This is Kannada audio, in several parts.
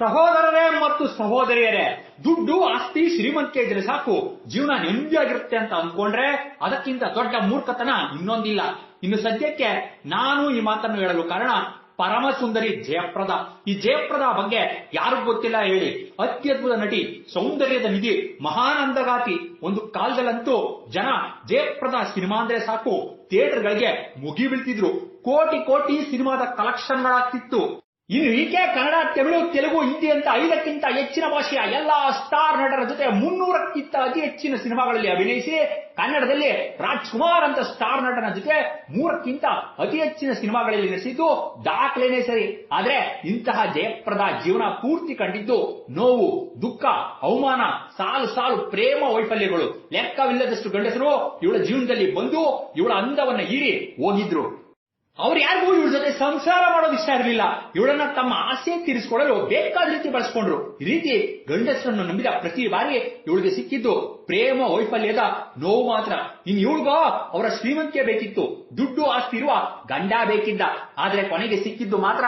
ಸಹೋದರರೇ ಮತ್ತು ಸಹೋದರಿಯರೇ, ದುಡ್ಡು, ಆಸ್ತಿ, ಶ್ರೀಮಂತಿಕೆ ಇದ್ರೆ ಸಾಕು. ಜೀವನ ನೆಮ್ಮದಿಯಾಗಿರುತ್ತೆ ಅಂತ ಅನ್ಕೊಂಡ್ರೆ ಅದಕ್ಕಿಂತ ದೊಡ್ಡ ಮೂರ್ಖತನ ಇನ್ನೊಂದಿಲ್ಲ. ಇನ್ನು ಸದ್ಯಕ್ಕೆ ನಾನು ಈ ಮಾತನ್ನು ಹೇಳಲು ಕಾರಣ ಪರಮ ಸುಂದರಿ ಜಯಪ್ರದ. ಈ ಜಯಪ್ರದ ಬಗ್ಗೆ ಯಾರಿಗೂ ಗೊತ್ತಿಲ್ಲ ಹೇಳಿ. ಅತ್ಯದ್ಭುತ ನಟಿ, ಸೌಂದರ್ಯದ ನಿಧಿ, ಮಹಾನಂದಗಾತಿ. ಒಂದು ಕಾಲದಲ್ಲಂತೂ ಜನ ಜಯಪ್ರದ ಸಿನಿಮಾ ಅಂದ್ರೆ ಸಾಕು. ಥಿಯೇಟರ್ಗಳಿಗೆ ಮುಗಿ ಬೀಳ್ತಿದ್ರು ಕೋಟಿ ಕೋಟಿ ಸಿನಿಮಾದ ಕಲೆಕ್ಷನ್ಗಳಾಗ್ತಿತ್ತು. ಇನ್ನು ಈಕೆ ಕನ್ನಡ ತಮಿಳು ತೆಲುಗು, ಹಿಂದಿ ಅಂತ ಐದಕ್ಕಿಂತ ಹೆಚ್ಚಿನ ಭಾಷೆಯ ಎಲ್ಲಾ ಸ್ಟಾರ್ ನಟರ ಜೊತೆ ಮುನ್ನೂರಕ್ಕಿಂತ ಅತಿ ಹೆಚ್ಚಿನ ಸಿನಿಮಾಗಳಲ್ಲಿ ಅಭಿನಯಿಸಿ, ಕನ್ನಡದಲ್ಲಿ ರಾಜ್ಕುಮಾರ್ ಅಂತ ಸ್ಟಾರ್ ನಟನ ಜೊತೆ ಮೂರಕ್ಕಿಂತ ಅತಿ ಹೆಚ್ಚಿನ ಸಿನಿಮಾಗಳಲ್ಲಿ ನಟಿಸಿದ್ದು ದಾಖಲೆನೇ ಸರಿ. ಆದ್ರೆ ಇಂತಹ ಜಯಪ್ರದ ಜೀವನ ಪೂರ್ತಿ ಕಂಡಿದ್ದು ನೋವು, ದುಃಖ, ಅವಮಾನ, ಸಾಲು ಸಾಲು ಪ್ರೇಮ ವೈಫಲ್ಯಗಳು. ಲೆಕ್ಕವಿಲ್ಲದಷ್ಟು ಗಂಡಸರು ಇವಳ ಜೀವನದಲ್ಲಿ ಬಂದು ಇವಳ ಅಂದವನ್ನ ಹೀರಿ ಹೋಗಿದ್ರು. ಅವ್ರು ಯಾರಿಗೂ ಇವಳ ಜೊತೆ ಸಂಸಾರ ಮಾಡೋದು ಇಷ್ಟ ಇರಲಿಲ್ಲ. ಇವಳನ್ನ ತಮ್ಮ ಆಸೆ ತೀರಿಸಿಕೊಳ್ಳಲು ಬೇಕಾದ ರೀತಿ ಬಳಸ್ಕೊಂಡ್ರು. ಈ ರೀತಿ ಗಂಡಸರನ್ನು ನಂಬಿದ ಪ್ರತಿ ಬಾರಿ ಇವಳಿಗೆ ಸಿಕ್ಕಿದ್ದು ಪ್ರೇಮ ವೈಫಲ್ಯದ ನೋವು ಮಾತ್ರ. ಇನ್ ಇವಳಿಗೋ ಅವರ ಶ್ರೀಮಂತಿಕೆ ಬೇಕಿತ್ತು. ದುಡ್ಡು ಆಸ್ತಿ ಇರುವ ಗಂಡ ಬೇಕಿದ್ದ. ಆದ್ರೆ ಕೊನೆಗೆ ಸಿಕ್ಕಿದ್ದು ಮಾತ್ರ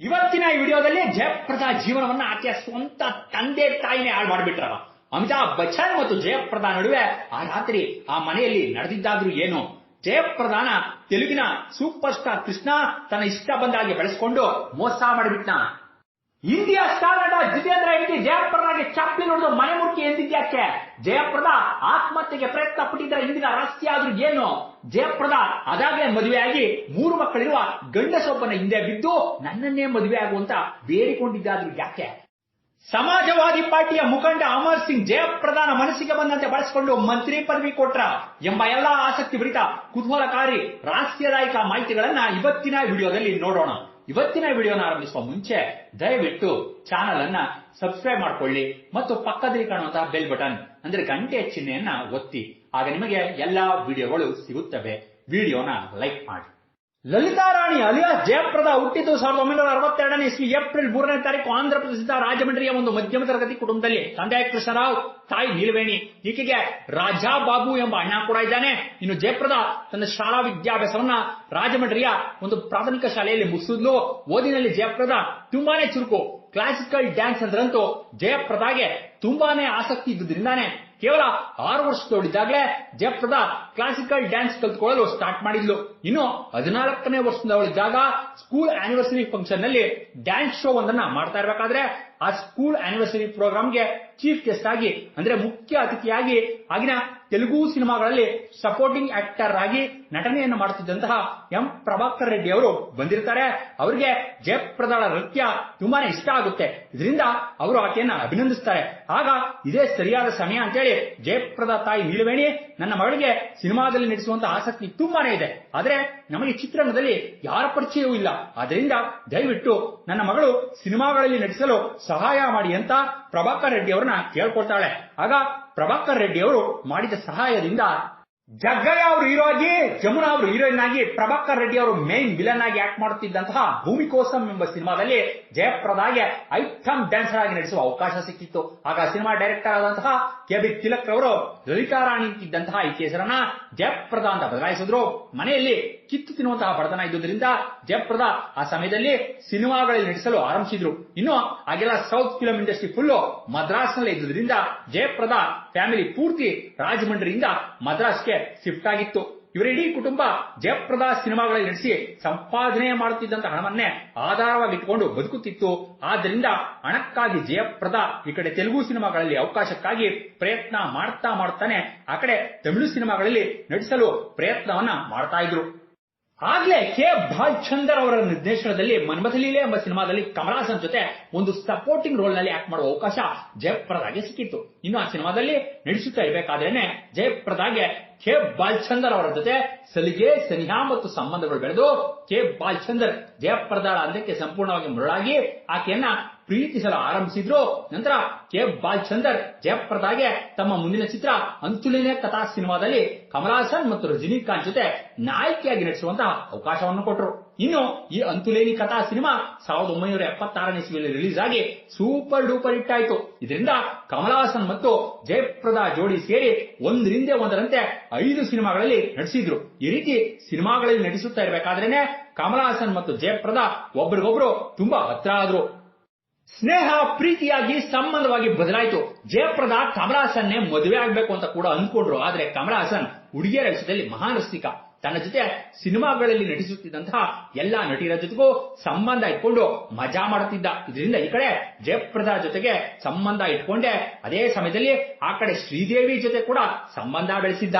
ಇವತ್ತಿನ ಈ ವಿಡಿಯೋದಲ್ಲಿ ಜಯಪ್ರದಾ ಜೀವನವನ್ನ ಆಕೆಯ ಸ್ವಂತ ತಂದೆ ತಾಯಿನೇ ಹಾಳು ಮಾಡಿಬಿಟ್ರವ. ಅಮಿತಾಬ್ ಬಚ್ಚನ್ ಮತ್ತು ಜಯಪ್ರದಾ ನಡುವೆ ಆ ರಾತ್ರಿ ಆ ಮನೆಯಲ್ಲಿ ನಡೆದಿದ್ದಾದ್ರೂ ಏನು? ಜಯಪ್ರದಾನ ತೆಲುಗಿನ ಸೂಪರ್ ಸ್ಟಾರ್ ಕೃಷ್ಣ ತನ್ನ ಇಷ್ಟ ಬಂದಾಗೆ ಬೆಳೆಸ್ಕೊಂಡು ಮೋಸ ಮಾಡಿಬಿಟ್ನ. ಇಂಡಿಯಾ ಸ್ಟಾರ್ ನಟ ಜಿತೇಂದ್ರ ಹೆಂಡತಿ ಜಯಪ್ರದಾಗೆ ಚಪ್ಪಲಿ ನೋಡಿದ್ರು ಮನೆ ಮುರುಕಿ ಎಂದಿದ್ಯಾಕೆ? ಜಯಪ್ರದ ಆತ್ಮಹತ್ಯೆಗೆ ಪ್ರಯತ್ನ ಪಟ್ಟಿದ್ರೆ ಹಿಂದಿನ ರಹಸ್ಯ ಆದ್ರೂ ಏನು? ಜಯಪ್ರದ ಅದಾಗಲೇ ಮದುವೆಯಾಗಿ ಮೂರು ಮಕ್ಕಳಿರುವ ಗಂಡಸೊಬ್ಬನ ಹಿಂದೆ ಬಿದ್ದು ನನ್ನನ್ನೇ ಮದುವೆ ಆಗುವಂತ ಬೇಡಿಕೊಂಡಿದ್ದಾದ್ರೂ ಯಾಕೆ? ಸಮಾಜವಾದಿ ಪಾರ್ಟಿಯ ಮುಖಂಡ ಅಮರ್ ಸಿಂಗ್ ಜಯಪ್ರದಾನ ಮನಸ್ಸಿಗೆ ಬಂದಂತೆ ಬಳಸಿಕೊಂಡು ಮಂತ್ರಿ ಪದವಿ ಕೊಟ್ರ ಎಂಬ ಎಲ್ಲಾ ಆಸಕ್ತಿ ಭರಿತ ಕುತೂಹಲಕಾರಿ ರಹಸ್ಯದಾಯಕ ಮಾಹಿತಿಗಳನ್ನ ಇವತ್ತಿನ ವಿಡಿಯೋದಲ್ಲಿ ನೋಡೋಣ. ಇವತ್ತಿನ ವಿಡಿಯೋನ ಆರಂಭಿಸುವ ಮುಂಚೆ ದಯವಿಟ್ಟು ಚಾನಲ್ ಅನ್ನ ಸಬ್ಸ್ಕ್ರೈಬ್ ಮಾಡ್ಕೊಳ್ಳಿ ಮತ್ತು ಪಕ್ಕದಲ್ಲಿ ಕಾಣುವಂತಹ ಬೆಲ್ ಬಟನ್ ಅಂದ್ರೆ ಗಂಟೆ ಚಿಹ್ನೆಯನ್ನ ಒತ್ತಿ. ಆಗ ನಿಮಗೆ ಎಲ್ಲಾ ವಿಡಿಯೋಗಳು ಸಿಗುತ್ತವೆ. ವಿಡಿಯೋನ ಲೈಕ್ ಮಾಡಿ. ಲಲಿತಾ ರಾಣಿ ಅಲಿಯಾಸ್ ಜಯಪ್ರದ ಹುಟ್ಟಿದ್ದು ಸಾವಿರದ ಒಂಬೈನೂರ ಅರವತ್ತೆರಡನೇ ಇಸ್ವಿ, ಏಪ್ರಿಲ್ ಮೂರನೇ ತಾರೀಕು ಆಂಧ್ರ ಪ್ರದೇಶದ ರಾಜಮಂಡ್ರಿಯ ಒಂದು ಮಧ್ಯಮ ತರಗತಿ ಕುಟುಂಬದಲ್ಲಿ. ತಂದೆ ಕೃಷ್ಣರಾವ್, ತಾಯಿ ನೀಲವೇಣಿ, ಈಕೆಗೆ ರಾಜಾ ಬಾಬು ಎಂಬ ಅಣ್ಣ ಕೂಡ ಇದ್ದಾನೆ. ಇನ್ನು ಜಯಪ್ರದ ತನ್ನ ಶಾಲಾ ವಿದ್ಯಾಭ್ಯಾಸವನ್ನ ರಾಜಮಂಡ್ರಿಯ ಒಂದು ಪ್ರಾಥಮಿಕ ಶಾಲೆಯಲ್ಲಿ ಮುಗಿಸಿದ್ಲು. ಓದಿನಲ್ಲಿ ಜಯಪ್ರದ ತುಂಬಾನೇ ಚುರುಕು. ಕ್ಲಾಸಿಕಲ್ ಡ್ಯಾನ್ಸ್ ಅಂದ್ರಂತೂ ಜಯಪ್ರದಾಗೆ ತುಂಬಾನೇ ಆಸಕ್ತಿ ಇದ್ದುದರಿಂದಾನೆ ಕೇವಲ ಆರು ವರ್ಷದವಳಿದ್ದಾಗಲೇ ಜಪ್ತದ ಕ್ಲಾಸಿಕಲ್ ಡ್ಯಾನ್ಸ್ ಕಲ್ತ್ಕೊಳ್ಳಲು ಸ್ಟಾರ್ಟ್ ಮಾಡಿದ್ಲು. ಇನ್ನು ಹದಿನಾಲ್ಕನೇ ವರ್ಷದವಳಿದ್ದಾಗ ಸ್ಕೂಲ್ ಆನಿವರ್ಸರಿ ಫಂಕ್ಷನ್ನಲ್ಲಿ ಡ್ಯಾನ್ಸ್ ಶೋ ಒಂದನ್ನ ಮಾಡ್ತಾ ಇರಬೇಕಾದ್ರೆ ಆ ಸ್ಕೂಲ್ ಆನಿವರ್ಸರಿ ಪ್ರೋಗ್ರಾಮ್ಗೆ ಚೀಫ್ ಗೆಸ್ಟ್ ಆಗಿ, ಅಂದ್ರೆ ಮುಖ್ಯ ಅತಿಥಿಯಾಗಿ ಆಗಿನ ತೆಲುಗು ಸಿನಿಮಾಗಳಲ್ಲಿ ಸಪೋರ್ಟಿಂಗ್ ಆಕ್ಟರ್ ಆಗಿ ನಟನೆಯನ್ನು ಮಾಡುತ್ತಿದ್ದಂತಹ ಎಂ ಪ್ರಭಾಕರ್ ರೆಡ್ಡಿ ಅವರು ಬಂದಿರ್ತಾರೆ. ಅವರಿಗೆ ಜಯಪ್ರದಳ ನೃತ್ಯ ತುಂಬಾನೇ ಇಷ್ಟ ಆಗುತ್ತೆ. ಇದರಿಂದ ಅವರು ಆಕೆಯನ್ನ ಅಭಿನಂದಿಸ್ತಾರೆ. ಆಗ ಇದೇ ಸರಿಯಾದ ಸಮಯ ಅಂತೇಳಿ ಜಯಪ್ರದ ತಾಯಿ ನೀಲವೇಣಿ ನನ್ನ ಮಗಳಿಗೆ ಸಿನಿಮಾದಲ್ಲಿ ನಟಿಸುವಂತ ಆಸಕ್ತಿ ತುಂಬಾನೇ ಇದೆ. ಆದರೆ ನಮಗೆ ಚಿತ್ರರಂಗದಲ್ಲಿ ಯಾರ ಪರಿಚಯವೂ ಇಲ್ಲ. ಆದ್ದರಿಂದ ದಯವಿಟ್ಟು ನನ್ನ ಮಗಳು ಸಿನಿಮಾಗಳಲ್ಲಿ ನಟಿಸಲು ಸಹಾಯ ಮಾಡಿ ಅಂತ ಪ್ರಭಾಕರ್ ರೆಡ್ಡಿ ಅವರನ್ನ ಕೇಳ್ಕೊಳ್ತಾಳೆ. ಆಗ ಪ್ರಭಾಕರ್ ರೆಡ್ಡಿ ಅವರು ಮಾಡಿದ ಸಹಾಯದಿಂದ ಜಗ್ಗಯ್ಯ ಅವರು ಹೀರೋ ಆಗಿ, ಜಮುನಾ ಅವರು ಹೀರೋಯಿನ್ ಆಗಿ ಪ್ರಭಾಕರ್ ರೆಡ್ಡಿ ಅವರು ಮೇನ್ ವಿಲನ್ ಆಗಿ ಆಕ್ಟ್ ಮಾಡುತ್ತಿದ್ದಂತಹ ಭೂಮಿಕೋಸಂ ಎಂಬ ಸಿನಿಮಾದಲ್ಲಿ ಜಯಪ್ರದಾಗೆ ಐಟಮ್ ಡ್ಯಾನ್ಸರ್ ಆಗಿ ನಟಿಸುವ ಅವಕಾಶ ಸಿಕ್ಕಿತ್ತು. ಆಗ ಸಿನಿಮಾ ಡೈರೆಕ್ಟರ್ ಆದಂತಹ ಕೆ ಬಿ ತಿಲಕ್ ರವರು ಲಲಿತಾ ರಾಣಿ ಇದ್ದಂತಹ ಈ ಹೆಸರನ್ನ ಜಯಪ್ರದ ಅಂತ ಬದಲಾಯಿಸಿದ್ರು. ಮನೆಯಲ್ಲಿ ಕಿತ್ತು ತಿನ್ನುವಂತಹ ಬಡತನ ಇದ್ದುದರಿಂದ ಜಯಪ್ರದ ಆ ಸಮಯದಲ್ಲಿ ಸಿನಿಮಾಗಳಲ್ಲಿ ನಟಿಸಲು ಆರಂಭಿಸಿದ್ರು. ಇನ್ನು ಆಗೆಲ್ಲ ಸೌತ್ ಫಿಲಂ ಇಂಡಸ್ಟ್ರಿ ಫುಲ್ಲು ಮದ್ರಾಸ್ನಲ್ಲೇ ಇದ್ದುದರಿಂದ ಜಯಪ್ರದ ಫ್ಯಾಮಿಲಿ ಪೂರ್ತಿ ರಾಜಮಂಡ್ರಿಯಿಂದ ಮದ್ರಾಸ್ಗೆ ಶಿಫ್ಟ್ ಆಗಿತ್ತು. ಇವರ ಇಡೀ ಕುಟುಂಬ ಜಯಪ್ರದ ಸಿನಿಮಾಗಳಲ್ಲಿ ನಡೆಸಿ ಸಂಪಾದನೆ ಮಾಡುತ್ತಿದ್ದಂತಹ ಹಣವನ್ನೇ ಆಧಾರವಾಗಿಟ್ಟುಕೊಂಡು ಬದುಕುತ್ತಿತ್ತು. ಆದ್ದರಿಂದ ಹಣಕ್ಕಾಗಿ ಜಯಪ್ರದ ಈ ಕಡೆ ತೆಲುಗು ಸಿನಿಮಾಗಳಲ್ಲಿ ಅವಕಾಶಕ್ಕಾಗಿ ಪ್ರಯತ್ನ ಮಾಡ್ತಾ ಮಾಡ್ತಾನೆ, ಆ ಕಡೆ ತಮಿಳು ಸಿನಿಮಾಗಳಲ್ಲಿ ನಟಿಸಲು ಪ್ರಯತ್ನವನ್ನ ಮಾಡ್ತಾ ಇದ್ರು. ಆಗ್ಲೇ ಕೆ ಭಾಲ್ಚಂದರ್ ಅವರ ನಿರ್ದೇಶನದಲ್ಲಿ ಮನ್ಮಥಲೀಲೆ ಎಂಬ ಸಿನಿಮಾದಲ್ಲಿ ಕಮಲಾಸನ್ ಜೊತೆ ಒಂದು ಸಪೋರ್ಟಿಂಗ್ ರೋಲ್ನಲ್ಲಿ ಆಕ್ಟ್ ಮಾಡುವ ಅವಕಾಶ ಜಯಪ್ರದಾಗೆ ಸಿಕ್ಕಿತ್ತು. ಇನ್ನು ಆ ಸಿನಿಮಾದಲ್ಲಿ ನಡೆಸುತ್ತಾ ಇರಬೇಕಾದ್ರೇನೆ ಜಯಪ್ರದಾಗೆ ಕೆ ಬಾಲ್ಚಂದರ್ ಅವರ ಜೊತೆ ಸಲಿಗೆ, ಸನಿಹಾ ಮತ್ತು ಸಂಬಂಧಗಳು ಬೆಳೆದು ಕೆ ಬಾಲ್ಚಂದರ್ ಜಯಪ್ರದಾಳ ಅಂದಕ್ಕೆ ಸಂಪೂರ್ಣವಾಗಿ ಮರುಳಾಗಿ ಆಕೆಯನ್ನ ಪ್ರೀತಿಸಲು ಆರಂಭಿಸಿದ್ರು ನಂತರ ಕೆ ಬಾಲ್ಚಂದರ್ ಜಯಪ್ರದಾಗೆ ತಮ್ಮ ಮುಂದಿನ ಚಿತ್ರ ಅಂತುಲೇನಿ ಕಥಾ ಸಿನಿಮಾದಲ್ಲಿ ಕಮಲಾಸನ್ ಮತ್ತು ರಜನಿಕಾಂತ್ ಜೊತೆ ನಾಯಕಿಯಾಗಿ ನಟಿಸುವಂತಹ ಅವಕಾಶವನ್ನು ಕೊಟ್ಟರು. ಇನ್ನು ಈ ಅಂತುಲೇನಿ ಕಥಾ ಸಿನಿಮಾ ಸಾವಿರದ ಒಂಬೈನೂರ ಎಪ್ಪತ್ತಾರನೇ ಇಸ್ವಿಯಲ್ಲಿ ರಿಲೀಸ್ ಆಗಿ ಸೂಪರ್ ಡೂಪರ್ ಹಿಟ್ ಆಯಿತು. ಇದರಿಂದ ಕಮಲಾಸನ್ ಮತ್ತು ಜಯಪ್ರದಾ ಜೋಡಿ ಸೇರಿ ಒಂದರಿಂದ ಒಂದರಂತೆ ಐದು ಸಿನಿಮಾಗಳಲ್ಲಿ ನಟಿಸಿದ್ರು. ಈ ರೀತಿ ಸಿನಿಮಾಗಳಲ್ಲಿ ನಟಿಸುತ್ತಾ ಇರಬೇಕಾದ್ರೇನೆ ಕಮಲಾಸನ್ ಮತ್ತು ಜಯಪ್ರದಾ ಒಬ್ರಿಗೊಬ್ರು ತುಂಬಾ ಹತ್ರ ಆದ್ರು. ಸ್ನೇಹ, ಪ್ರೀತಿಯಾಗಿ, ಸಂಬಂಧವಾಗಿ ಬದಲಾಯಿತು. ಜಯಪ್ರದ ಕಮಲಹಾಸನ್ನೇ ಮದುವೆ ಆಗ್ಬೇಕು ಅಂತ ಕೂಡ ಅಂದ್ಕೊಂಡ್ರು. ಆದ್ರೆ ಕಮಲಹಾಸನ್ ಹುಡುಗಿಯರ ವಿಷಯದಲ್ಲಿ ಮಹಾರಸ್ತಿಕ ತನ್ನ ಜೊತೆ ಸಿನಿಮಾಗಳಲ್ಲಿ ನಟಿಸುತ್ತಿದ್ದಂತಹ ಎಲ್ಲಾ ನಟಿಯರ ಜೊತೆಗೂ ಸಂಬಂಧ ಇಟ್ಕೊಂಡು ಮಜಾ ಮಾಡುತ್ತಿದ್ದ. ಇದರಿಂದ ಈ ಕಡೆ ಜಯಪ್ರದ ಜೊತೆಗೆ ಸಂಬಂಧ ಇಟ್ಕೊಂಡೆ. ಅದೇ ಸಮಯದಲ್ಲಿ ಆ ಕಡೆ ಶ್ರೀದೇವಿ ಜೊತೆ ಕೂಡ ಸಂಬಂಧ ಬೆಳೆಸಿದ್ದ.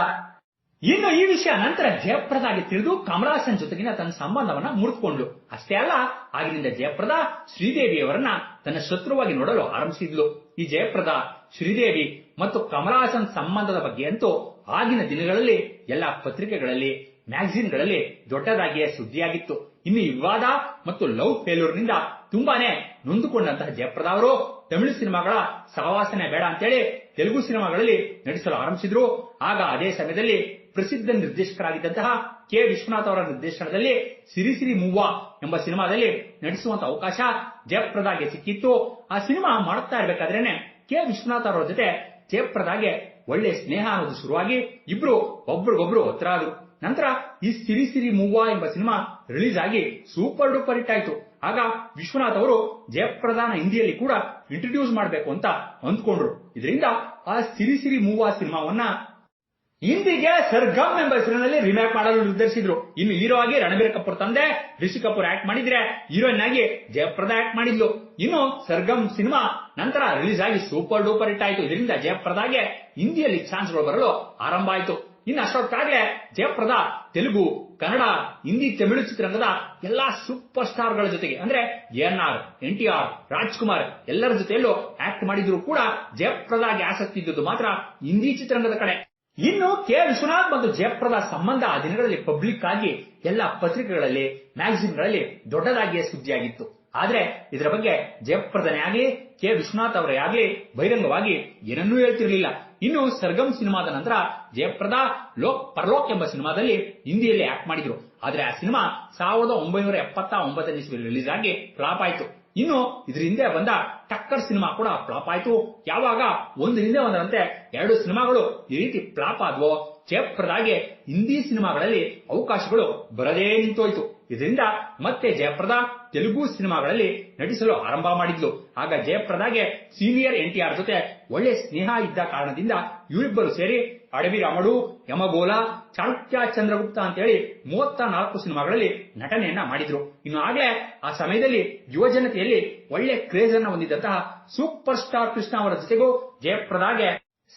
ಇನ್ನು ಈ ವಿಷಯ ನಂತರ ಜಯಪ್ರದಾಗೆ ತಿಳಿದು ಕಮಲಾಸನ್ ಜೊತೆಗಿನ ತನ್ನ ಸಂಬಂಧವನ್ನ ಮುರಿದುಕೊಂಡ್ಲು ಅಷ್ಟೇ ಅಲ್ಲ, ಆಗಿನಿಂದ ಜಯಪ್ರದ ಶ್ರೀದೇವಿಯವರನ್ನ ತನ್ನ ಶತ್ರುವಾಗಿ ನೋಡಲು ಆರಂಭಿಸಿದ್ಲು. ಈ ಜಯಪ್ರದ, ಶ್ರೀದೇವಿ ಮತ್ತು ಕಮಲಾಸನ್ ಸಂಬಂಧದ ಬಗ್ಗೆ ಅಂತೂ ಆಗಿನ ದಿನಗಳಲ್ಲಿ, ಎಲ್ಲಾ ಪತ್ರಿಕೆಗಳಲ್ಲಿ ಮ್ಯಾಗಝಿನ್ಗಳಲ್ಲಿ ದೊಡ್ಡದಾಗಿಯೇ ಸುದ್ದಿಯಾಗಿತ್ತು. ಇನ್ನು ವಿವಾದ ಮತ್ತು ಲವ್ ಫೇಲ್ಯೂರ್ನಿಂದ ತುಂಬಾನೇ ನೊಂದುಕೊಂಡಂತಹ ಜಯಪ್ರದ ಅವರು ತಮಿಳು ಸಿನಿಮಾಗಳ ಸಹವಾಸನೆ ಬೇಡ ಅಂತೇಳಿ ತೆಲುಗು ಸಿನಿಮಾಗಳಲ್ಲಿ ನಟಿಸಲು ಆರಂಭಿಸಿದ್ರು. ಆಗ ಅದೇ ಸಮಯದಲ್ಲಿ ಪ್ರಸಿದ್ಧ ನಿರ್ದೇಶಕರಾಗಿದ್ದಂತಹ ಕೆ. ವಿಶ್ವನಾಥ್ ಅವರ ನಿರ್ದೇಶನದಲ್ಲಿ ಸಿರಿ ಸಿರಿ ಮೂವಾ ಎಂಬ ಸಿನಿಮಾದಲ್ಲಿ ನಟಿಸುವಂತ ಅವಕಾಶ ಜಯಪ್ರದಾಗೆ ಸಿಕ್ಕಿತ್ತು. ಆ ಸಿನಿಮಾ ಮಾಡುತ್ತಾ ಇರಬೇಕಾದ್ರೇನೆ ಕೆ. ವಿಶ್ವನಾಥ್ ಅವರ ಜೊತೆ ಜಯಪ್ರದಾಗೆ ಒಳ್ಳೆ ಸ್ನೇಹ ಅನ್ನೋದು ಶುರುವಾಗಿ ಇಬ್ರು ಒಬ್ರಿಗೊಬ್ರು ಹತ್ರ ಆದ್ರು. ನಂತರ ಈ ಸಿರಿ ಸಿರಿ ಮೂವಾ ಎಂಬ ಸಿನಿಮಾ ರಿಲೀಸ್ ಆಗಿ ಸೂಪರ್ ಡೂಪರ್ ಹಿಟ್ ಆಯ್ತು. ಆಗ ವಿಶ್ವನಾಥ್ ಅವರು ಜಯಪ್ರದಾನ ಹಿಂದಿಯಲ್ಲಿ ಕೂಡ ಇಂಟ್ರೊಡ್ಯೂಸ್ ಮಾಡಬೇಕು ಅಂತ ಅಂದ್ಕೊಂಡ್ರು. ಇದರಿಂದ ಆ ಸಿರಿ ಸಿರಿ ಮೂವಾ ಸಿನಿಮಾವನ್ನ ಹಿಂದಿಗೆ ಸರ್ಗಮ್ ಎಂಬ ಹೆಸರಿನಲ್ಲಿ ರಿಮೇಕ್ ಮಾಡಲು ನಿರ್ಧರಿಸಿದ್ರು. ಇನ್ನು ಹೀರೋ ಆಗಿ ರಣಬೀರ್ ಕಪೂರ್ ತಂದೆ, ರಿಷಿ ಕಪೂರ್ ಆಕ್ಟ್ ಮಾಡಿದ್ರೆ ಹೀರೋಯಿನ್ ಆಗಿ ಜಯಪ್ರದ ಆಕ್ಟ್ ಮಾಡಿದ್ಲು. ಇನ್ನು ಸರ್ಗಮ್ ಸಿನಿಮಾ ನಂತರ ರಿಲೀಸ್ ಆಗಿ ಸೂಪರ್ ಡೂಪರ್ ಹಿಟ್ ಆಯ್ತು. ಇದರಿಂದ ಜಯಪ್ರದಾಗೆ ಹಿಂದಿಯಲ್ಲಿ ಚಾನ್ಸ್ಗಳು ಬರಲು ಆರಂಭ ಆಯ್ತು. ಇನ್ನು ಅಷ್ಟೊತ್ತಾಗ್ಲೇ ಜಯಪ್ರದ ತೆಲುಗು, ಕನ್ನಡ, ಹಿಂದಿ, ತಮಿಳು ಚಿತ್ರರಂಗದ ಎಲ್ಲಾ ಸೂಪರ್ ಸ್ಟಾರ್ಗಳ ಜೊತೆಗೆ, ಅಂದ್ರೆ N R N T R Rajkumar ಎಲ್ಲರ ಜೊತೆಯಲ್ಲೂ ಆಕ್ಟ್ ಮಾಡಿದ್ರು ಕೂಡ ಜಯಪ್ರದಾಗೆ ಆಸಕ್ತಿ ಇದ್ದದ್ದು ಮಾತ್ರ ಹಿಂದಿ ಚಿತ್ರರಂಗದ ಕಡೆ. ಇನ್ನು ಕೆ ವಿಶ್ವನಾಥ್ ಮತ್ತು ಜಯಪ್ರದ ಸಂಬಂಧ ಆ ದಿನಗಳಲ್ಲಿ ಪಬ್ಲಿಕ್ ಆಗಿ ಎಲ್ಲ ಪತ್ರಿಕೆಗಳಲ್ಲಿ ಮ್ಯಾಗಝಿನ್ಗಳಲ್ಲಿ ದೊಡ್ಡದಾಗಿಯೇ ಸುದ್ದಿಯಾಗಿತ್ತು. ಆದ್ರೆ ಇದರ ಬಗ್ಗೆ ಜಯಪ್ರದನೇ ಆಗಲಿ, ಕೆ ವಿಶ್ವನಾಥ್ ಅವರೇ ಆಗಲಿ ಬಹಿರಂಗವಾಗಿ ಏನನ್ನೂ ಹೇಳ್ತಿರಲಿಲ್ಲ. ಇನ್ನು ಸರ್ಗಮ್ ಸಿನಿಮಾದ ನಂತರ ಜಯಪ್ರದ ಲೋಕ್, ಪರಲೋಕ್ ಎಂಬ ಸಿನಿಮಾದಲ್ಲಿ ಹಿಂದಿಯಲ್ಲಿ ಆಕ್ಟ್ ಮಾಡಿದ್ರು. ಆದ್ರೆ ಆ ಸಿನಿಮಾ ಸಾವಿರದ ಒಂಬೈನೂರ ಎಪ್ಪತ್ತ ಒಂಬತ್ತನೇ ಇಸ್ವಿಯಲ್ಲಿ ರಿಲೀಸ್ ಆಗಿ ಫ್ಲಾಪ್ ಆಯ್ತು. ಇನ್ನು ಇದ್ರ ಹಿಂದೆ ಬಂದ ಟಕ್ಕರ್ ಸಿನಿಮಾ ಕೂಡ ಫ್ಲಾಪ್ ಆಯ್ತು. ಯಾವಾಗ? ಒಂದು ಹಿಂದೆ ಒಂದರಂತೆ ಎರಡು ಸಿನಿಮಾಗಳು ಈ ರೀತಿ ಫ್ಲಾಪ್ ಆದ್ವೋ. ಜಯಪ್ರದಾಗೆ ಹಿಂದಿ ಸಿನಿಮಾಗಳಲ್ಲಿ ಅವಕಾಶಗಳು ಬರದೇ ನಿಂತೋಯ್ತು. ಇದರಿಂದ ಮತ್ತೆ ಜಯಪ್ರದ ತೆಲುಗು ಸಿನಿಮಾಗಳಲ್ಲಿ ನಟಿಸಲು ಆರಂಭ ಮಾಡಿದ್ಲು. ಆಗ ಜಯಪ್ರದಾಗೆ ಸೀನಿಯರ್ ಎನ್ ಟಿ ಆರ್ ಜೊತೆ ಒಳ್ಳೆ ಸ್ನೇಹ ಇದ್ದ ಕಾರಣದಿಂದ ಇವರಿಬ್ಬರು ಸೇರಿ ಅಡವಿ ರಮಡು ಯಮಗೋಲ ಚಾಣಕ್ಯ ಚಂದ್ರಗುಪ್ತ ಅಂತೇಳಿ ಮೂವತ್ತ ನಾಲ್ಕು ಸಿನಿಮಾಗಳಲ್ಲಿ ನಟನೆಯನ್ನ ಮಾಡಿದ್ರು. ಇನ್ನು ಆಗ್ಲೇ ಆ ಸಮಯದಲ್ಲಿ ಯುವಜನತೆಯಲ್ಲಿ ಒಳ್ಳೆ ಕ್ರೇಜ್ ಅನ್ನ ಹೊಂದಿದ್ದಂತಹ ಸೂಪರ್ ಸ್ಟಾರ್ ಕೃಷ್ಣ ಅವರ ಜೊತೆಗೂ ಜಯಪ್ರದಾಗೆ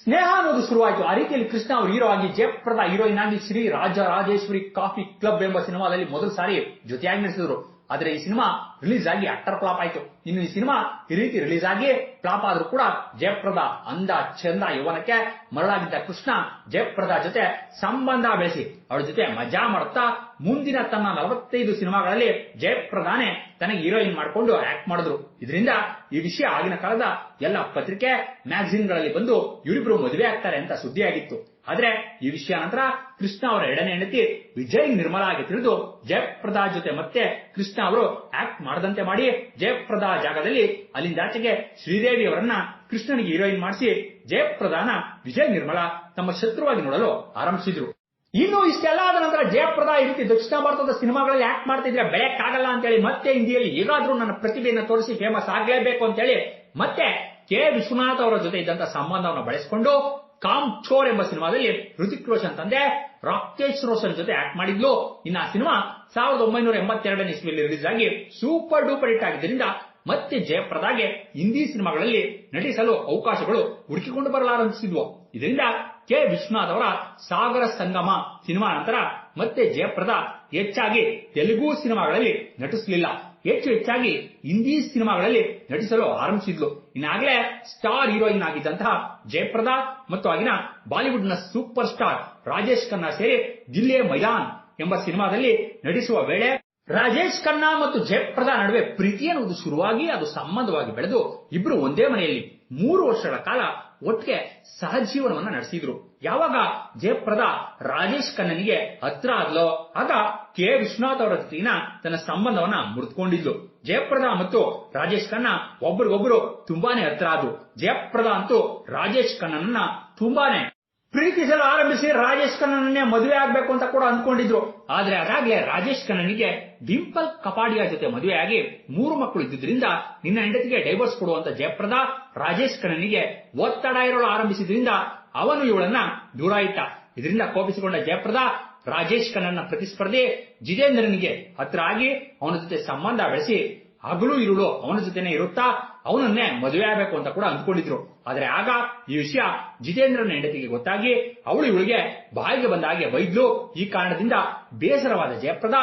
ಸ್ನೇಹ ಅನ್ನೋದು ಶುರುವಾಯಿತು. ಆ ರೀತಿಯಲ್ಲಿ ಕೃಷ್ಣ ಅವರು ಹೀರೋ ಆಗಿ ಜಯಪ್ರದ ಹೀರೋಯಿನ್ ಆಗಿ ಶ್ರೀ ರಾಜ ರಾಜೇಶ್ವರಿ ಕಾಫಿ ಕ್ಲಬ್ ಎಂಬ ಸಿನಿಮಾದಲ್ಲಿ ಮೊದಲ ಸಾರಿ ಜೊತೆಯಾಗಿ ನಡೆಸಿದ್ರು ಆದ್ರೆ ಈ ಸಿನಿಮಾ ರಿಲೀಸ್ ಆಗಿ ಅಟ್ಟರ್ ಫ್ಲಾಪ್ ಆಯ್ತು. ಇನ್ನು ಈ ಸಿನಿಮಾ ಈ ರೀತಿ ರಿಲೀಸ್ ಆಗಿ ಫ್ಲಾಪ್ ಆದ್ರೂ ಕೂಡ ಜಯಪ್ರದ ಅಂದ ಚಂದ ಯುವನಕ್ಕೆ ಮರಳಾಗಿದ್ದ ಕೃಷ್ಣ ಜಯಪ್ರದ ಜೊತೆ ಸಂಬಂಧ ಬೆಳೆಸಿ ಅವಳ ಜೊತೆ ಮಜಾ ಮಾಡುತ್ತಾ ಮುಂದಿನ ತನ್ನ ನಲವತ್ತೈದು ಸಿನಿಮಾಗಳಲ್ಲಿ ಜಯಪ್ರದಾನೆ ತನಗೆ ಹೀರೋಯಿನ್ ಮಾಡಿಕೊಂಡು ಆಕ್ಟ್ ಮಾಡಿದ್ರು. ಇದರಿಂದ ಈ ವಿಷಯ ಆಗಿನ ಕಾಲದ ಎಲ್ಲ ಪತ್ರಿಕೆ ಮ್ಯಾಗಝಿನ್ಗಳಲ್ಲಿ ಬಂದು ಇವರಿಬ್ರು ಮದುವೆ ಆಗ್ತಾರೆ ಅಂತ ಸುದ್ದಿಯಾಗಿತ್ತು. ಆದ್ರೆ ಈ ವಿಷಯ ನಂತರ ಕೃಷ್ಣ ಅವರ ಎರಡನೇ ಹೆಂಡತಿ ವಿಜಯ್ ನಿರ್ಮಲ ಆಗಿ ತಿಳಿದು ಜಯಪ್ರದಾ ಜೊತೆ ಮತ್ತೆ ಕೃಷ್ಣ ಅವರು ಆಕ್ಟ್ ಮಾಡದಂತೆ ಮಾಡಿ ಜಯಪ್ರದಾ ಜಾಗದಲ್ಲಿ ಅಲ್ಲಿಂದಾಚೆಗೆ ಶ್ರೀದೇವಿ ಅವರನ್ನ ಕೃಷ್ಣನಿಗೆ ಹೀರೋಯಿನ್ ಮಾಡಿಸಿ ಜಯಪ್ರದಾನ ವಿಜಯ್ ನಿರ್ಮಲಾ ತಮ್ಮ ಶತ್ರುವಾಗಿ ನೋಡಲು ಆರಂಭಿಸಿದ್ರು. ಇನ್ನು ಇಷ್ಟೆಲ್ಲ ಆದ ನಂತರ ಜಯಪ್ರದಾ ಈ ರೀತಿ ದಕ್ಷಿಣ ಭಾರತದ ಸಿನಿಮಾಗಳಲ್ಲಿ ಆಕ್ಟ್ ಮಾಡ್ತಿದ್ರೆ ಬೆಳೆಯಕ್ಕಾಗಲ್ಲ ಅಂತೇಳಿ ಮತ್ತೆ ಹಿಂದಿಯಲ್ಲಿ ಹೇಗಾದ್ರೂ ನನ್ನ ಪ್ರತಿಭೆಯನ್ನು ತೋರಿಸಿ ಫೇಮಸ್ ಆಗಲೇಬೇಕು ಅಂತೇಳಿ ಮತ್ತೆ ಕೆ. ವಿಶ್ವನಾಥ್ ಅವರ ಜೊತೆ ಇದ್ದಂತ ಸಂಬಂಧವನ್ನು ಬಳಸಿಕೊಂಡು ಕಾಮ್ ಚೋರ್ ಎಂಬ ಸಿನಿಮಾದಲ್ಲಿ ಹೃತಿಕ್ ರೋಷನ್ ತಂದೆ ರಾಕೇಶ್ ರೋಷನ್ ಜೊತೆ ಆಕ್ಟ್ ಮಾಡಿದ್ಲು. ಇನ್ನು ಆ ಸಿನಿಮಾ ಸಾವಿರದ ಒಂಬೈನೂರ ಎಂಬತ್ತೆರಡನೇ ಇಸ್ವಿಯಲ್ಲಿ ರಿಲೀಸ್ ಆಗಿ ಸೂಪರ್ ಡೂಪರ್ ಹಿಟ್ ಆಗಿದ್ದರಿಂದ ಮತ್ತೆ ಜಯಪ್ರದಾಗೆ ಹಿಂದಿ ಸಿನಿಮಾಗಳಲ್ಲಿ ನಟಿಸಲು ಅವಕಾಶಗಳು ಹುಡುಕಿಕೊಂಡು ಬರಲಾರಂಭಿಸಿದ್ವು. ಇದರಿಂದ ಕೆ. ವಿಶ್ವನಾಥ್ ಅವರ ಸಾಗರ ಸಂಗಮ ಸಿನಿಮಾ ನಂತರ ಮತ್ತೆ ಜಯಪ್ರದ ಹೆಚ್ಚಾಗಿ ತೆಲುಗು ಸಿನಿಮಾಗಳಲ್ಲಿ ನಟಿಸಲಿಲ್ಲ. ಹೆಚ್ಚು ಹೆಚ್ಚಾಗಿ ಹಿಂದಿ ಸಿನಿಮಾಗಳಲ್ಲಿ ನಟಿಸಲು ಆರಂಭಿಸಿದ್ಲು. ಇನ್ನಾಗಲೇ ಸ್ಟಾರ್ ಹೀರೋಯಿನ್ ಆಗಿದ್ದಂತಹ ಜಯಪ್ರದಾ ಮತ್ತು ಆಗಿನ ಬಾಲಿವುಡ್ನ ಸೂಪರ್ ಸ್ಟಾರ್ ರಾಜೇಶ್ ಖನ್ನಾ ಸೇರಿ ದಿಲ್ಲಿ ಮೈದಾನ್ ಎಂಬ ಸಿನಿಮಾದಲ್ಲಿ ನಟಿಸುವ ವೇಳೆ ರಾಜೇಶ್ ಖನ್ನಾ ಮತ್ತು ಜಯಪ್ರದಾ ನಡುವೆ ಪ್ರೀತಿ ಅನ್ನುವುದು ಶುರುವಾಗಿ ಅದು ಸಂಬಂಧವಾಗಿ ಬೆಳೆದು ಇಬ್ರು ಒಂದೇ ಮನೆಯಲ್ಲಿ ಮೂರು ವರ್ಷಗಳ ಕಾಲ ಒಟ್ಟಿಗೆ ಸಹಜೀವನವನ್ನ ನಡೆಸಿದ್ರು. ಯಾವಾಗ ಜಯಪ್ರದ ರಾಜೇಶ್ ಖನ್ನನಿಗೆ ಹತ್ರ ಆದ್ಲೋ ಆಗ ಕೆ. ವಿಶ್ವನಾಥ್ ಅವರ ಜೊತೆಗಿನ ತನ್ನ ಸಂಬಂಧವನ್ನ ಮುರಿದುಕೊಂಡಿದ್ಲು. ಜಯಪ್ರದ ಮತ್ತು ರಾಜೇಶ್ ಖನ್ನ ಒಬ್ರಿಗೊಬ್ರು ತುಂಬಾನೇ ಹತ್ರ ಆದ್ರು. ಜಯಪ್ರದ ಅಂತೂ ರಾಜೇಶ್ ಖನ್ನನನ್ನ ತುಂಬಾನೇ ಪ್ರೀತಿಸಲು ಆರಂಭಿಸಿ ರಾಜೇಶ್ ಖನ್ನನನ್ನೇ ಮದುವೆ ಆಗ್ಬೇಕು ಅಂತ ಕೂಡ ಅಂದ್ಕೊಂಡಿದ್ರು. ಆದ್ರೆ ಅದಾಗ್ಲೇ ರಾಜೇಶ್ ಖನ್ನನಿಗೆ ಡಿಂಪಲ್ ಕಪಾಡಿಯಾ ಜೊತೆ ಮದುವೆಯಾಗಿ ಮೂರು ಮಕ್ಕಳು ಇದ್ದುದರಿಂದ ನಿನ್ನ ಹೆಂಡತಿಗೆ ಡೈವರ್ಸ್ ಕೊಡುವಂತ ಜಯಪ್ರದ ರಾಜೇಶ್ ಕಣ್ಣನಿಗೆ ಒತ್ತಡ ಇರಲು ಆರಂಭಿಸಿದ್ರಿಂದ ಅವನು ಇವಳನ್ನ ದೂರ ಇಟ್ಟ ಇದರಿಂದ ಕೋಪಿಸಿಕೊಂಡ ಜಯಪ್ರದ ರಾಜೇಶ್ ಕಣ್ಣನ ಪ್ರತಿಸ್ಪರ್ಧಿ ಜಿತೇಂದ್ರನಿಗೆ ಹತ್ರ ಆಗಿ ಅವನ ಜೊತೆ ಸಂಬಂಧ ಬೆಳೆಸಿ ಹಗಲು ಇರುಳು ಅವನ ಜೊತೆನೆ ಇರುತ್ತಾ ಅವನನ್ನೇ ಮದುವೆ ಆಗಬೇಕು ಅಂತ ಕೂಡ ಅಂದ್ಕೊಂಡಿದ್ರು. ಆದರೆ ಆಗ ಈ ವಿಷಯ ಜಿತೇಂದ್ರನ ಹೆಂಡತಿಗೆ ಗೊತ್ತಾಗಿ ಅವಳು ಇವಳಿಗೆ ಬಾಯಿಗೆ ಬಂದ ಹಾಗೆ ಬೈದ್ಲು. ಈ ಕಾರಣದಿಂದ ಬೇಸರವಾದ ಜಯಪ್ರದ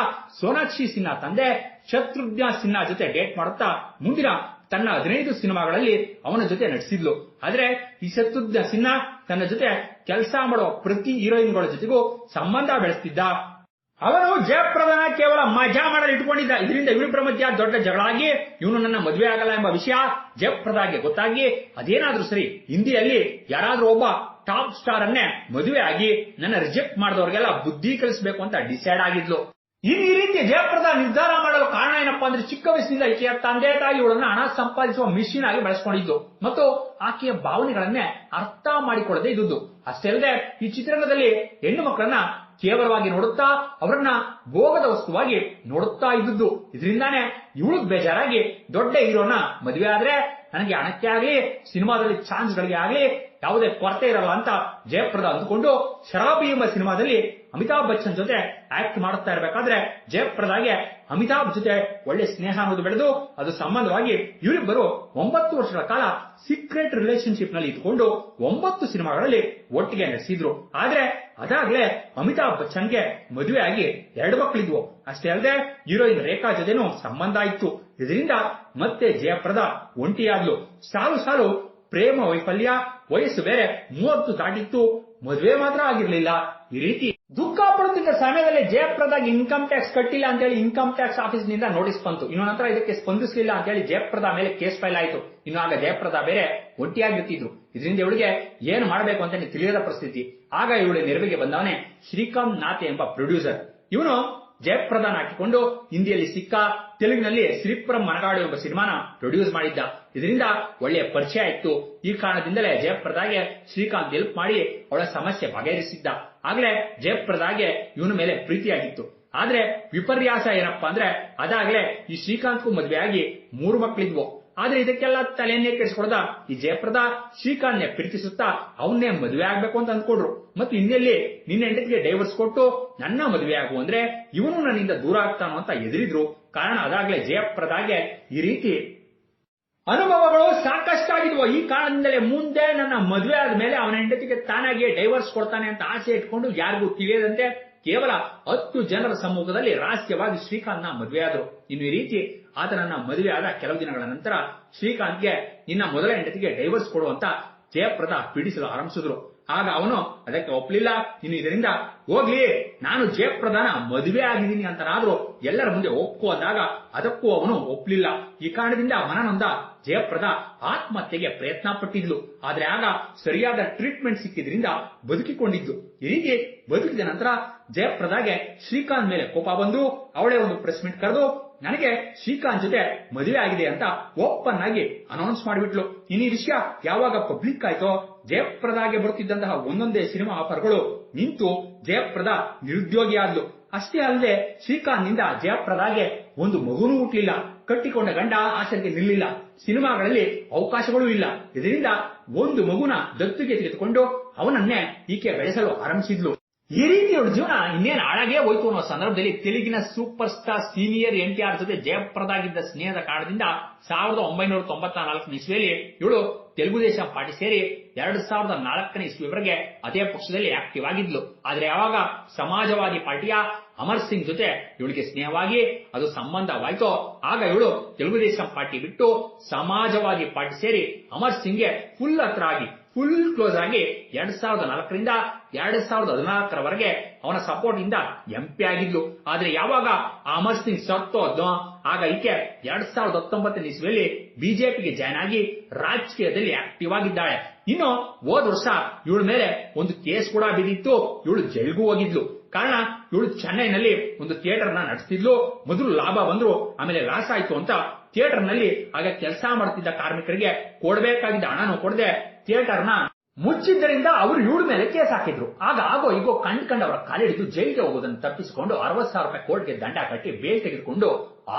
ಸೋನಾಕ್ಷಿ ಸಿನ್ಹಾ ತಂದೆ ಶತ್ರುಘ್ನ ಸಿನ್ಹಾ ಜೊತೆ ಡೇಟ್ ಮಾಡುತ್ತಾ ಮುಂದಿನ ತನ್ನ ಹದಿನೈದು ಸಿನಿಮಾಗಳಲ್ಲಿ ಅವನ ಜೊತೆ ನಟಿಸಿದ್ಲು. ಆದ್ರೆ ಈ ಶತ್ರುಘ್ನ ಸಿನ್ಹಾ ತನ್ನ ಜೊತೆ ಕೆಲಸ ಮಾಡುವ ಪ್ರತಿ ಹೀರೋಯಿನ್ಗಳ ಜೊತೆಗೂ ಸಂಬಂಧ ಬೆಳೆಸ್ತಿದ್ದ ಅವನು ಜಯಪ್ರದನ ಕೇವಲ ಮಜಾ ಮಾಡಲು ಇಟ್ಕೊಂಡಿದ್ದ ಇದರಿಂದ ಇವರಿಬ್ಬರ ಮಧ್ಯ ದೊಡ್ಡ ಜಗಳಾಗಿ, ಇವನು ನನ್ನ ಮದುವೆ ಆಗಲ್ಲ ಎಂಬ ವಿಷಯ ಜಯಪ್ರದಾಗೆ ಗೊತ್ತಾಗಿ, ಅದೇನಾದ್ರೂ ಸರಿ, ಹಿಂದಿಯಲ್ಲಿ ಯಾರಾದ್ರೂ ಒಬ್ಬ ಟಾಪ್ ಸ್ಟಾರ್ ಅನ್ನೇ ಮದುವೆ ಆಗಿ ನನ್ನ ರಿಜೆಕ್ಟ್ ಮಾಡಿದವರಿಗೆಲ್ಲ ಬುದ್ಧಿ ಕಲಿಸಬೇಕು ಅಂತ ಡಿಸೈಡ್ ಆಗಿದ್ಲು. ಇನ್ನು ಈ ರೀತಿ ಜಯಪ್ರದ ನಿರ್ಧಾರ ಮಾಡಲು ಕಾರಣ ಏನಪ್ಪಾ ಅಂದ್ರೆ ಚಿಕ್ಕ ವಯಸ್ಸಿನಿಂದ ಈಕೆಯ ತಂದೆ ತಾಯಿ ಇವಳನ್ನ ಹಣ ಸಂಪಾದಿಸುವ ಮಿಷಿನ್ ಆಗಿ ಬಳಸ್ಕೊಂಡಿದ್ದು. ಮತ್ತು ಆಕೆಯ ಭಾವನೆಗಳನ್ನೇ ಅರ್ಥ ಮಾಡಿಕೊಳ್ಳದೆ ಇದ್ದುದು ಅಷ್ಟೇ ಅಲ್ಲದೆ ಈ ಚಿತ್ರರಂಗದಲ್ಲಿ ಹೆಣ್ಣು ಮಕ್ಕಳನ್ನ ಕೇವಲವಾಗಿ ನೋಡುತ್ತಾ ಅವರನ್ನ ಭೋಗದ ವಸ್ತುವಾಗಿ ನೋಡುತ್ತಾ ಇದ್ದುದು ಇದರಿಂದಾನೆ ಇವಳು ಬೇಜಾರಾಗಿ ದೊಡ್ಡ ಹೀರೋನ ಮದುವೆ ಆದ್ರೆ ನನಗೆ ಹಣಕ್ಕೆ ಆಗಲಿ, ಸಿನಿಮಾದಲ್ಲಿ ಚಾನ್ಸ್ಗಳಿಗೆ ಆಗಲಿ ಯಾವುದೇ ಕೊರತೆ ಇರಲ್ಲ ಅಂತ ಜಯಪ್ರದ ಅಂದುಕೊಂಡು ಶರಾಬಿ ಎಂಬ ಸಿನಿಮಾದಲ್ಲಿ ಅಮಿತಾಬ್ ಬಚ್ಚನ್ ಜೊತೆ ಆಕ್ಟ್ ಮಾಡುತ್ತಾ ಇರಬೇಕಾದ್ರೆ ಜಯಪ್ರದಾಗೆ ಅಮಿತಾಬ್ ಜೊತೆ ಒಳ್ಳೆ ಸ್ನೇಹ ಅನ್ನೋದು ಬೆಳೆದು ಅದು ಸಂಬಂಧವಾಗಿ ಇವರಿಬ್ಬರು ಒಂಬತ್ತು ವರ್ಷಗಳ ಕಾಲ ಸೀಕ್ರೆಟ್ ರಿಲೇಶನ್ಶಿಪ್ನಲ್ಲಿ ಇದ್ದುಕೊಂಡು ಒಂಬತ್ತು ಸಿನಿಮಾಗಳಲ್ಲಿ ಒಟ್ಟಿಗೆ ನಡೆಸಿದ್ರು ಆದ್ರೆ ಅದಾಗ್ಲೇ ಅಮಿತಾಬ್ ಬಚ್ಚನ್ಗೆ ಮದುವೆ ಆಗಿ ಎರಡು ಮಕ್ಕಳಿದ್ವು. ಅಷ್ಟೇ ಅಲ್ಲದೆ ಹೀರೋಯಿನ್ ರೇಖಾ ಜೊತೆನೂ ಸಂಬಂಧ ಇತ್ತು. ಇದರಿಂದ ಮತ್ತೆ ಜಯಪ್ರದ ಒಂಟಿಯಾದ್ಲು. ಸಾಲು ಸಾಲು ಪ್ರೇಮ ವೈಫಲ್ಯ, ವಯಸ್ಸು ಬೇರೆ ಮೂವತ್ತು ದಾಟಿತ್ತು. ಮದುವೆ ಮಾತ್ರ ಆಗಿರ್ಲಿಲ್ಲ. ಈ ರೀತಿ ದುಃಖ ಪಡುತ್ತಿದ್ದ ಸಮಯದಲ್ಲಿ ಜಯಪ್ರದಾಗ ಇನ್ಕಮ್ ಟ್ಯಾಕ್ಸ್ ಕಟ್ಟಿಲ್ಲ ಅಂತ ಹೇಳಿ ಇನ್ಕಮ್ ಟ್ಯಾಕ್ಸ್ ಆಫೀಸ್ನಿಂದ ನೋಟಿಸ್ ಬಂತು. ಇನ್ನು ನಂತರ ಇದಕ್ಕೆ ಸ್ಪಂದಿಸಲಿಲ್ಲ ಅಂತ ಹೇಳಿ ಜಯಪ್ರದ ಮೇಲೆ ಕೇಸ್ ಫೈಲ್ ಆಯಿತು. ಇನ್ನು ಆಗ ಜಯಪ್ರದ ಬೇರೆ ಒಟ್ಟಿಯಾಗಿರ್ತಿದ್ರು ಇದರಿಂದ ಇವಳಿಗೆ ಏನು ಮಾಡಬೇಕು ಅಂತ ತಿಳಿಯದ ಪರಿಸ್ಥಿತಿ. ಆಗ ಇವಳು ನೆರವಿಗೆ ಬಂದವನೇ ಶ್ರೀಕಾಂತ್ ನಾಥ್ ಎಂಬ ಪ್ರೊಡ್ಯೂಸರ್ ಇವನು ಜಯಪ್ರದಾನ್ ಹಾಕಿಕೊಂಡು ಹಿಂದಿಯಲ್ಲಿ ಸಿಕ್ಕ ತೆಲುಗಿನಲ್ಲಿ ಶ್ರೀಪುರಂ ಮನಗಾಡು ಎಂಬ ಸಿನಿಮಾನ ಪ್ರೊಡ್ಯೂಸ್ ಮಾಡಿದ್ದ. ಇದರಿಂದ ಒಳ್ಳೆಯ ಪರಿಚಯ ಇತ್ತು ಈ ಕಾರಣದಿಂದಲೇ ಜಯಪ್ರದಾಗೆ ಶ್ರೀಕಾಂತ್ ಹೆಲ್ಪ್ ಮಾಡಿ ಅವಳ ಸಮಸ್ಯೆ ಬಗೆಹರಿಸಿದ್ದ. ಆಗ್ಲೇ ಜಯಪ್ರದಾಗೆ ಇವನ ಮೇಲೆ ಪ್ರೀತಿಯಾಗಿತ್ತು. ಆದ್ರೆ ವಿಪರ್ಯಾಸ ಏನಪ್ಪಾ ಅಂದ್ರೆ ಅದಾಗ್ಲೇ ಈ ಶ್ರೀಕಾಂತ್ಗೂ ಮದುವೆಯಾಗಿ ಮೂರು ಮಕ್ಕಳಿದ್ವು ಆದ್ರೆ ಇದಕ್ಕೆಲ್ಲ ತಲೆಯನ್ನೇ ಕೆಡಿಸ್ಕೊಳ್ದ ಈ ಜಯಪ್ರದ ಶ್ರೀಕಾಂತ್ನೆ ಪ್ರೀತಿಸುತ್ತಾ ಅವನ್ನೇ ಮದುವೆ ಆಗ್ಬೇಕು ಅಂತ ಅಂದ್ಕೊಂಡ್ರು. ಮತ್ತು ಇನ್ನೆಲ್ಲಿ ನಿನ್ನ ಹೆಂಡತಿಗೆ ಡೈವರ್ಸ್ ಕೊಟ್ಟು ನನ್ನ ಮದುವೆ ಆಗು ಅಂದ್ರೆ ಇವನು ನನ್ನಿಂದ ದೂರ ಆಗ್ತಾನೋ ಅಂತ ಎದುರಿದ್ರು ಕಾರಣ ಅದಾಗ್ಲೇ ಜಯಪ್ರದಾಗೆ ಈ ರೀತಿ ಅನುಭವಗಳು ಸಾಕಷ್ಟಾಗಿದ್ವು. ಈ ಕಾರಣದಿಂದಲೇ ಮುಂದೆ ನನ್ನ ಮದುವೆ ಆದ್ಮೇಲೆ ಅವನ ಹೆಂಡತಿಗೆ ತಾನಾಗಿಯೇ ಡೈವರ್ಸ್ ಕೊಡ್ತಾನೆ ಅಂತ ಆಸೆ ಇಟ್ಕೊಂಡು ಯಾರಿಗೂ ತಿಳಿಯದಂತೆ ಕೇವಲ ಹತ್ತು ಜನರ ಸಮ್ಮುಖದಲ್ಲಿ ರಹಸ್ಯವಾಗಿ ಶ್ರೀಕಾಂತ್ನ ಮದುವೆಯಾದರು ಇನ್ನು ಈ ರೀತಿ ಆತನನ್ನ ಮದುವೆ ಆದ ಕೆಲವು ದಿನಗಳ ನಂತರ ಶ್ರೀಕಾಂತ್ಗೆ ನಿನ್ನ ಮೊದಲ ಹೆಂಡತಿಗೆ ಡೈವರ್ಸ್ ಕೊಡುವಂತ ಜಯಪ್ರದ ಪೀಡಿಸಲು ಆರಂಭಿಸಿದ್ರು. ಆಗ ಅವನು, ಅದಕ್ಕೆ ಒಪ್ಪಲಿಲ್ಲ ಇನ್ನು ಇದರಿಂದ ಹೋಗ್ಲಿ. ನಾನು ಜಯಪ್ರದಾನ ಮದುವೆ ಆಗಿದ್ದೀನಿ ಅಂತನಾದ್ರೂ ಎಲ್ಲರ ಮುಂದೆ ಒಪ್ಪು ಅದಕ್ಕೂ ಅವನು ಒಪ್ಪಲಿಲ್ಲ ಈ ಕಾರಣದಿಂದ ಮನನೊಂದ ಜಯಪ್ರದ ಆತ್ಮಹತ್ಯೆಗೆ ಪ್ರಯತ್ನ ಪಟ್ಟಿದ್ಲು. ಆದ್ರೆ ಆಗ ಸರಿಯಾದ ಟ್ರೀಟ್ಮೆಂಟ್ ಸಿಕ್ಕಿದ್ರಿಂದ ಬದುಕಿಕೊಂಡಿದ್ದು. ರೀತಿ ಬದುಕಿದ ನಂತರ ಜಯಪ್ರದಾಗೆ ಶ್ರೀಕಾಂತ್ ಮೇಲೆ ಕೋಪ ಬಂದು ಅವಳೇ ಒಂದು ಪ್ರೆಸ್ ಮೀಟ್ ಕರೆದು, ನನಗೆ ಶ್ರೀಕಾಂತ್ ಜೊತೆ ಮದುವೆ ಆಗಿದೆ ಅಂತ ಓಪನ್ ಆಗಿ ಅನೌನ್ಸ್ ಮಾಡಿಬಿಟ್ಲು. ಇನ್ನು ಈ ವಿಷಯ ಯಾವಾಗ ಪಬ್ಲಿಕ್ ಆಯ್ತೋ, ಜಯಪ್ರದಾಗೆ ಬರುತ್ತಿದ್ದಂತಹ ಒಂದೊಂದೇ ಸಿನಿಮಾ ಆಫರ್ಗಳು ನಿಂತು ಜಯಪ್ರದ ನಿರುದ್ಯೋಗಿ ಆದ್ಲು. ಅಷ್ಟೇ ಅಲ್ಲದೆ ಶ್ರೀಕಾಂತ್ನಿಂದ ಜಯಪ್ರದಾಗೆ ಒಂದು ಮಗುನೂ ಹುಟ್ಟಲಿಲ್ಲ ಕಟ್ಟಿಕೊಂಡ ಗಂಡ ಆಸೆಗೆ ನಿಲ್ಲಿಲ್ಲ. ಸಿನಿಮಾಗಳಲ್ಲಿ ಅವಕಾಶಗಳೂ ಇಲ್ಲ. ಇದರಿಂದ ಒಂದು ಮಗುನ ದತ್ತುಗೆ ತೆಗೆದುಕೊಂಡು ಅವನನ್ನೇ ಈಕೆ ಬೆಳೆಸಲು ಆರಂಭಿಸಿದ್ಲು. ಈ ರೀತಿ ಅವ್ರ ಜೀವನ ಇನ್ನೇನು ಹಾಳಾಗೇ ಹೋಯ್ತು ಅನ್ನೋ ಸಂದರ್ಭದಲ್ಲಿ ತೆಲುಗಿನ super star senior N T R ಜೊತೆ ಜಯಪ್ರದಾಗಿದ್ದ ಸ್ನೇಹದ ಕಾರಣದಿಂದ ಸಾವಿರದ ಒಂಬೈನೂರ ತೊಂಬತ್ತ ನಾಲ್ಕನೇ ಇಸ್ವಿಯಲ್ಲಿ ಇವಳು ತೆಲುಗುದೇಶಂ ಪಾರ್ಟಿ ಸೇರಿ ಎರಡ್ ಸಾವಿರದ ನಾಲ್ಕನೇ ಇಸ್ವಿವರೆಗೆ ಅದೇ ಪಕ್ಷದಲ್ಲಿ ಆಕ್ಟಿವ್ ಆಗಿದ್ಲು. ಆದ್ರೆ ಯಾವಾಗ ಸಮಾಜವಾದಿ ಪಾರ್ಟಿಯ ಅಮರ್ ಸಿಂಗ್ ಜೊತೆ ಇವಳಿಗೆ ಸ್ನೇಹವಾಗಿ ಅದು ಸಂಬಂಧವಾಯ್ತೋ, ಆಗ ಇವಳು ತೆಲುಗು ದೇಶಂ ಪಾರ್ಟಿ ಬಿಟ್ಟು ಸಮಾಜವಾದಿ ಪಾರ್ಟಿ ಸೇರಿ ಅಮರ್ ಸಿಂಗ್ಗೆ ಫುಲ್ ಹತ್ರ ಆಗಿ ಫುಲ್ ಕ್ಲೋಸ್ ಆಗಿ ಎರಡ್ ಸಾವಿರದ ನಾಲ್ಕರಿಂದ ಎರಡ್ ಸಾವಿರದ ಹದಿನಾಲ್ಕರವರೆಗೆ ಅವನ ಸಪೋರ್ಟ್ ಇಂದ ಎಂಪಿ ಆಗಿದ್ಲು. ಆದ್ರೆ ಯಾವಾಗ ಅಮರ್ ಸಿಂಗ್ ಸತ್ತೋದ್ನೋ ಆಗ ಈಕೆ ಎರಡ್ ಸಾವಿರದ ಹತ್ತೊಂಬತ್ತನೇ ಇಸ್ವಿಯಲ್ಲಿ ಬಿಜೆಪಿಗೆ ಜಾಯ್ನ್ ಆಗಿ ರಾಜಕೀಯದಲ್ಲಿ ಆಕ್ಟಿವ್ ಆಗಿದ್ದಾಳೆ. ಇನ್ನು ಹೋದ್ ವರ್ಷ ಇವಳ ಮೇಲೆ ಒಂದು ಕೇಸ್ ಕೂಡ ಬಿದ್ದಿತ್ತು. ಇವಳು ಜೈಲ್ಗೂ ಹೋಗಿದ್ಲು. ಕಾರಣ ಇವಳು ಚೆನ್ನೈನಲ್ಲಿ ಒಂದು ಥಿಯೇಟರ್ನ ನಡೆಸ್ತಿದ್ಲು. ಮೊದಲು ಲಾಭ ಬಂದ್ರು, ಆಮೇಲೆ ಲಾಸ್ ಆಯ್ತು ಅಂತ ಥಿಯೇಟರ್ನಲ್ಲಿ ಆಗ ಕೆಲಸ ಮಾಡ್ತಿದ್ದ ಕಾರ್ಮಿಕರಿಗೆ ಕೊಡಬೇಕಾಗಿದ್ದ ಹಣನೂ ಕೊಡದೆ ಥಿಯೇಟರ್ನ ಮುಚ್ಚಿದ್ದರಿಂದ ಅವರು ಇವಳ ಮೇಲೆ ಕೇಸ್ ಹಾಕಿದ್ರು. ಆಗ ಆಗೋ ಈಗೋ ಕಂಡು ಕಂಡು ಅವರ ಕಾಲಿಡಿದು ಜೈಲಿಗೆ ಹೋಗೋದನ್ನು ತಪ್ಪಿಸಿಕೊಂಡು ಅರವತ್ತು ಸಾವಿರ ರೂಪಾಯಿ ಕೋರ್ಟ್ಗೆ ದಂಡ ಕಟ್ಟಿ ಬೇಲ್ ತೆಗೆದುಕೊಂಡು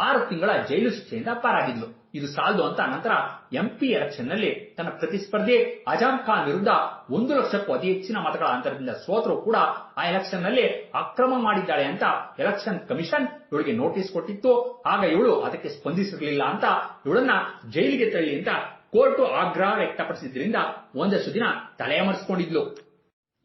ಆರು ತಿಂಗಳ ಜೈಲು ಶಿಕ್ಷೆಯಿಂದ ಪಾರಾಗಿದ್ಲು. ಇದು ಸಾಲದು ಅಂತ ನಂತರ ಎಂಪಿ ಎಲೆಕ್ಷನ್ನಲ್ಲಿ ತನ್ನ ಪ್ರತಿಸ್ಪರ್ಧಿ ಅಜಾಮ್ ಖಾನ್ ವಿರುದ್ಧ ಒಂದು ಲಕ್ಷಕ್ಕೂ ಅತಿ ಹೆಚ್ಚಿನ ಮತಗಳ ಅಂತರದಿಂದ ಸೋತರು ಕೂಡ ಆ ಎಲೆಕ್ಷನ್ನಲ್ಲಿ ಅಕ್ರಮ ಮಾಡಿದ್ದಾಳೆ ಅಂತ ಎಲೆಕ್ಷನ್ ಕಮಿಷನ್ ಇವಳಿಗೆ ನೋಟಿಸ್ ಕೊಟ್ಟಿತ್ತು. ಆಗ ಇವಳು ಅದಕ್ಕೆ ಸ್ಪಂದಿಸಿರಲಿಲ್ಲ ಅಂತ ಇವಳನ್ನ ಜೈಲಿಗೆ ತಳ್ಳಿ ಅಂತ ಕೋರ್ಟ್ ಆಗ್ರಹ ವ್ಯಕ್ತಪಡಿಸಿದ್ರಿಂದ ಒಂದಷ್ಟು ದಿನ ತಲೆಮರೆಸಿಕೊಂಡಿದ್ಲು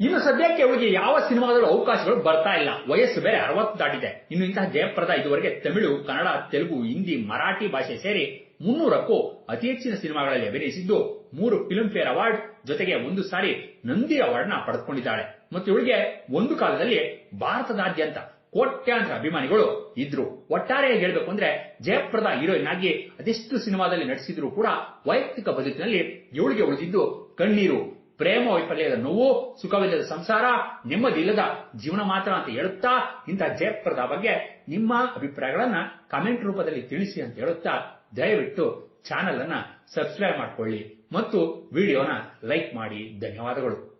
ಇನ್ನು ಸದ್ಯಕ್ಕೆ ಅವಳಿಗೆ ಯಾವ ಸಿನಿಮಾದಲ್ಲೂ ಅವಕಾಶಗಳು ಬರ್ತಾ ಇಲ್ಲ. ವಯಸ್ಸು ಬೇರೆ ಅರವತ್ತು ದಾಟಿದೆ. ಇನ್ನು ಇಂತಹ ಜಯಪ್ರದ ಇದುವರೆಗೆ ತಮಿಳು, ಕನ್ನಡ, ತೆಲುಗು, ಹಿಂದಿ, ಮರಾಠಿ ಭಾಷೆ ಸೇರಿ ಮುನ್ನೂರಕ್ಕೂ ಅತಿ ಹೆಚ್ಚಿನ ಸಿನಿಮಾಗಳಲ್ಲಿ ಅಭಿನಯಿಸಿದ್ದು ಮೂರು ಫಿಲ್ಮ್ ಫೇರ್ ಅವಾರ್ಡ್ ಜೊತೆಗೆ ಒಂದು ಸಾರಿ ನಂದಿ ಅವಾರ್ಡ್ನ ಪಡೆದುಕೊಂಡಿದ್ದಾಳೆ. ಮತ್ತು ಇವಳಿಗೆ ಒಂದು ಕಾಲದಲ್ಲಿ ಭಾರತದಾದ್ಯಂತ ಕೋಟ್ಯಾಂತರ ಅಭಿಮಾನಿಗಳು ಇದ್ರು ಒಟ್ಟಾರೆಯಾಗಿ ಹೇಳಬೇಕು ಅಂದ್ರೆ ಜಯಪ್ರದ ಹೀರೋಯಿನ್ ಆಗಿ ಅದೆಷ್ಟು ಸಿನಿಮಾದಲ್ಲಿ ನಟಿಸಿದ್ರು ಕೂಡ ವೈಯಕ್ತಿಕ ಬದುಕಿನಲ್ಲಿ ಇವಳಿಗೆ ಉಳಿದಿದ್ದು ಕಣ್ಣೀರು, ಪ್ರೇಮ ವೈಫಲ್ಯದ ನೋವು, ಸುಖವಿಲ್ಲದ ಸಂಸಾರ ನೆಮ್ಮದಿಲ್ಲದ ಜೀವನ ಮಾತ್ರ ಅಂತ ಹೇಳುತ್ತಾ ಇಂತಹ ಜಯಪ್ರದ ಬಗ್ಗೆ ನಿಮ್ಮ ಅಭಿಪ್ರಾಯಗಳನ್ನ ಕಮೆಂಟ್ ರೂಪದಲ್ಲಿ ತಿಳಿಸಿ ಅಂತ ಹೇಳುತ್ತಾ ದಯವಿಟ್ಟು ಚಾನೆಲ್ ಅನ್ನ ಸಬ್ಸ್ಕ್ರೈಬ್ ಮಾಡಿಕೊಳ್ಳಿ ಮತ್ತು ವಿಡಿಯೋನ ಲೈಕ್ ಮಾಡಿ. ಧನ್ಯವಾದಗಳು.